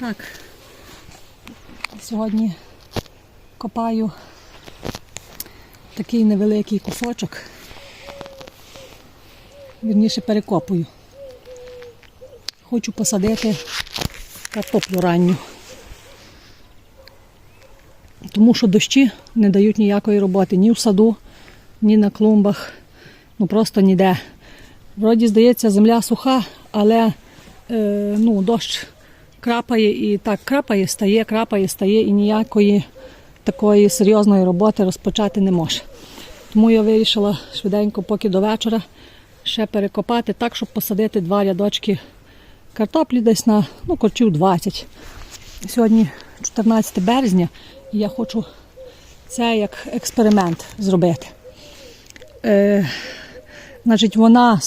Так. Сьогодні копаю такий невеликий кусочок. Вірніше перекопую. Хочу посадити картоплю ранню. Тому що дощі не дають ніякої роботи ні в саду, ні на клумбах, ну просто ніде. Вроді, здається, земля суха, але е, ну, дощ крапає і так крапає, стає, крапає, стає і ніякої такої серйозної роботи розпочати не може. Тому я вирішила швиденько, поки до вечора, ще перекопати так, щоб посадити два рядочки картоплі десь на ну, корчів 20. Сьогодні 14 березня, і я хочу це як експеримент зробити. Е, значить, вона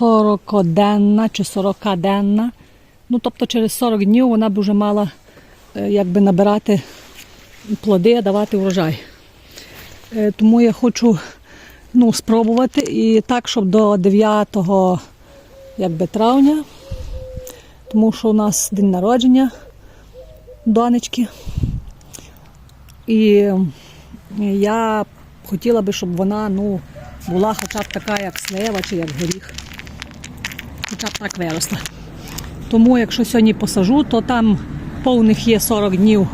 40-денна чи 40-денна. Ну, тобто через 40 днів вона б вже мала е, якби набирати плоди, давати врожай. Е, тому я хочу ну, спробувати і так, щоб до 9 якби, травня, тому що у нас день народження донечки. І я хотіла би, щоб вона ну, була хоча б така, як слива чи як горіх. Хоча б так виросла. Тому, якщо сьогодні посажу, то там повних є 40 днів,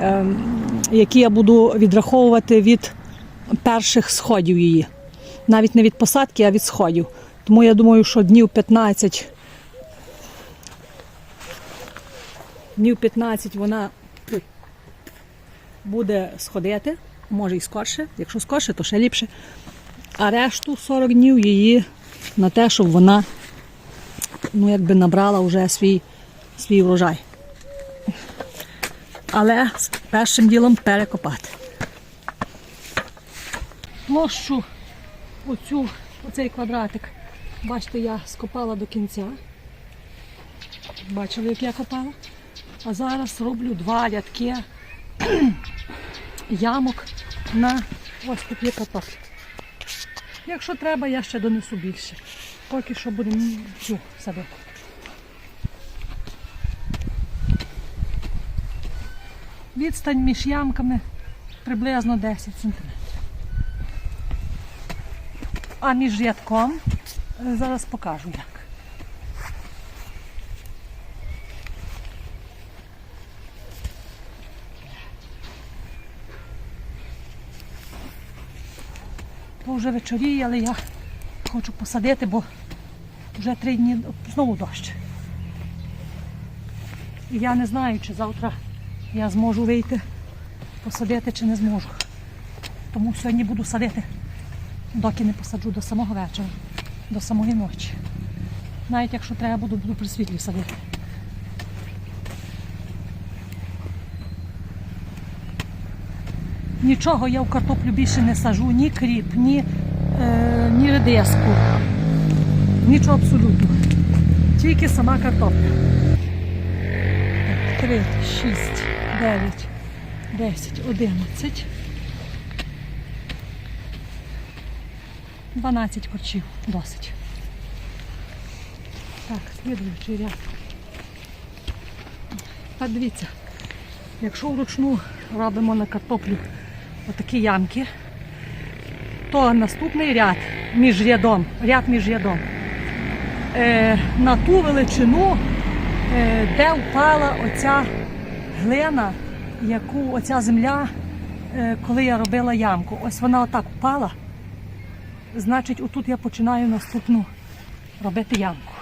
ем, які я буду відраховувати від перших сходів її. Навіть не від посадки, а від сходів. Тому я думаю, що днів 15. Днів 15 вона буде сходити, може і скорше. Якщо скорше, то ще ліпше. А решту 40 днів її на те, щоб вона ну, якби набрала вже свій, свій врожай. Але першим ділом перекопати. Площу оцю, оцей квадратик, бачите, я скопала до кінця. Бачили, як я копала? А зараз роблю два рядки ямок на ось такі картоплі. Якщо треба, я ще донесу більше. Поки що будемо цю садити. Відстань між ямками приблизно 10 см. А між рядком е, зараз покажу як. То вже вечоріє, але я хочу посадити, бо вже три дні знову дощ. І я не знаю, чи завтра я зможу вийти посадити, чи не зможу. Тому сьогодні буду садити, доки не посаджу до самого вечора, до самої ночі. Навіть якщо треба, буду, буду при світлі садити. Нічого я в картоплю більше не сажу, ні кріп, ні, е, ні редиску. Нічого абсолютно. Тільки сама картопля. 3, 6, 9, 10, 11. 12 корчів. Досить. Так, слідуючий ряд. Так, дивіться, якщо вручну робимо на картоплю отакі ямки, то наступний ряд між рядом, ряд між рядом, е, на ту величину, е, де впала оця глина, яку оця земля, е, коли я робила ямку. Ось вона отак впала. Значить, отут я починаю наступну робити ямку.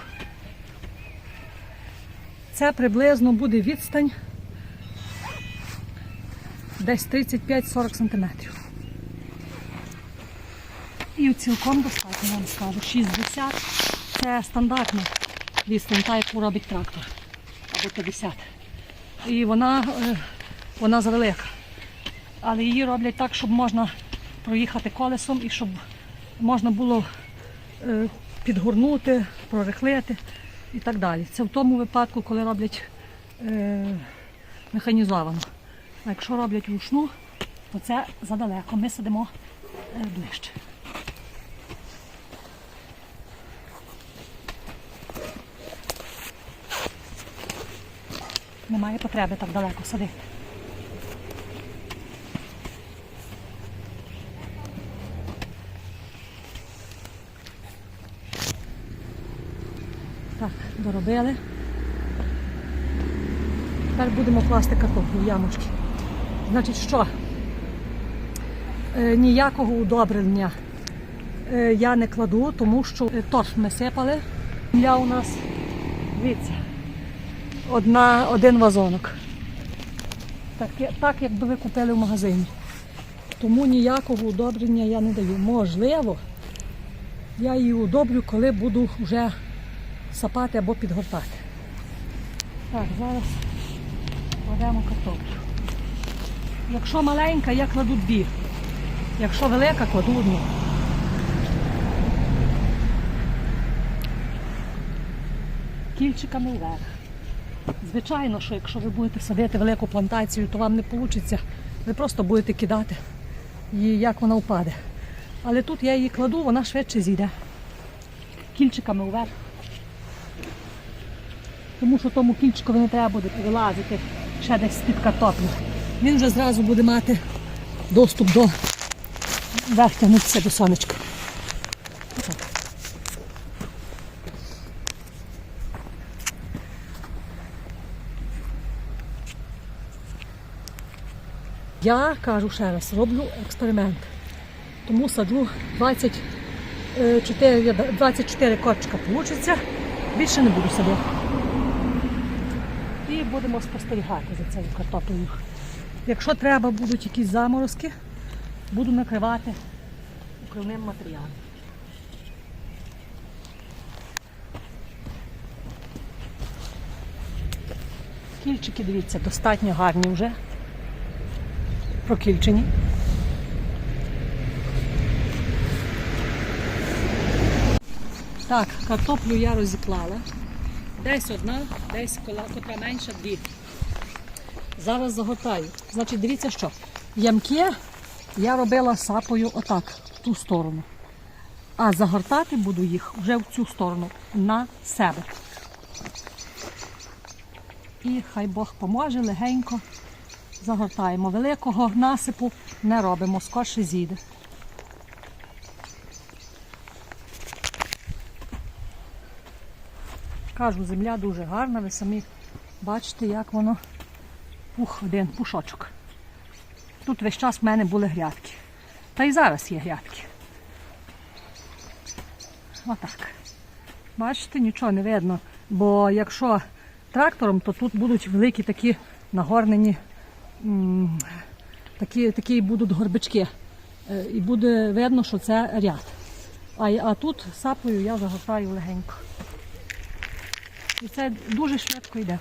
Це приблизно буде відстань десь 35-40 сантиметрів. І цілком достатньо вам скажу. 60 це стандартна відстань, та, яку робить трактор. Або 50. І вона, е, вона завелика. Але її роблять так, щоб можна проїхати колесом і щоб можна було е, підгорнути, прорихлити і так далі. Це в тому випадку, коли роблять е, механізовано. А якщо роблять вручну, то це задалеко. Ми сидимо ближче. Немає потреби так далеко садити. Так, доробили. Тепер будемо класти картоплю в ямочки. Значить, що? Е, ніякого удобрення е, я не кладу, тому що е, торф ми сипали. Земля у нас, дивіться, одна, один вазонок. Так, так, якби ви купили в магазині. Тому ніякого удобрення я не даю. Можливо, я її удобрю, коли буду вже сапати або підгортати. Так, зараз кладемо картоплю. Якщо маленька, я кладу дві. Якщо велика, кладу одну. Кільчиками вверх. Звичайно, що якщо ви будете садити велику плантацію, то вам не вийде. Ви просто будете кидати її, як вона впаде. Але тут я її кладу, вона швидше зійде. Кільчиками вверх. Тому що тому кільчикові не треба буде вилазити ще десь з-під картоплі. Він вже зразу буде мати доступ до верх до сонечка. Я кажу ще раз, роблю експеримент. Тому саджу 24, ряда- 24 корчика вийде, більше не буду садити. І будемо спостерігати за цією картоплею. Якщо треба будуть якісь заморозки, буду накривати укривним матеріалом. Кільчики, дивіться, достатньо гарні вже. Прокільчені. Так, картоплю я розіклала. Десь одна, десь кола, котра менша, дві. Зараз загортаю. Значить, дивіться що. Ямки я робила сапою отак, в ту сторону. А загортати буду їх вже в цю сторону на себе. І хай Бог поможе, легенько загортаємо. Великого насипу не робимо, скорше зійде. Кажу, земля дуже гарна, ви самі бачите, як воно пух один пушочок. Тут весь час в мене були грядки. Та й зараз є грядки. Отак. Бачите, нічого не видно. Бо якщо трактором, то тут будуть великі такі нагорнені, такі, такі будуть горбички. Е, І буде видно, що це ряд. А, а тут сапою я загортаю легенько. І це дуже швидко йде.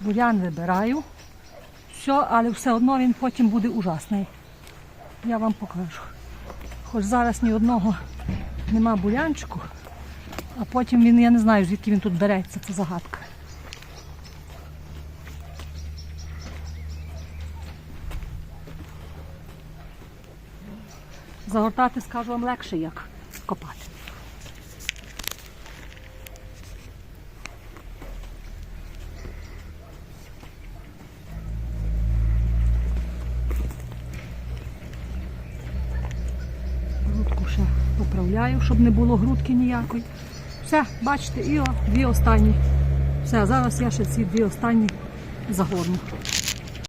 Бурян вибираю. Все, але все одно він потім буде ужасний. Я вам покажу. Хоч зараз ні одного нема бурянчику, а потім він, я не знаю, звідки він тут береться, це загадка. Загортати, скажу вам, легше, як копати. Грудку ще поправляю, щоб не було грудки ніякої. Все, бачите, і о, дві останні. Все, зараз я ще ці дві останні загорну.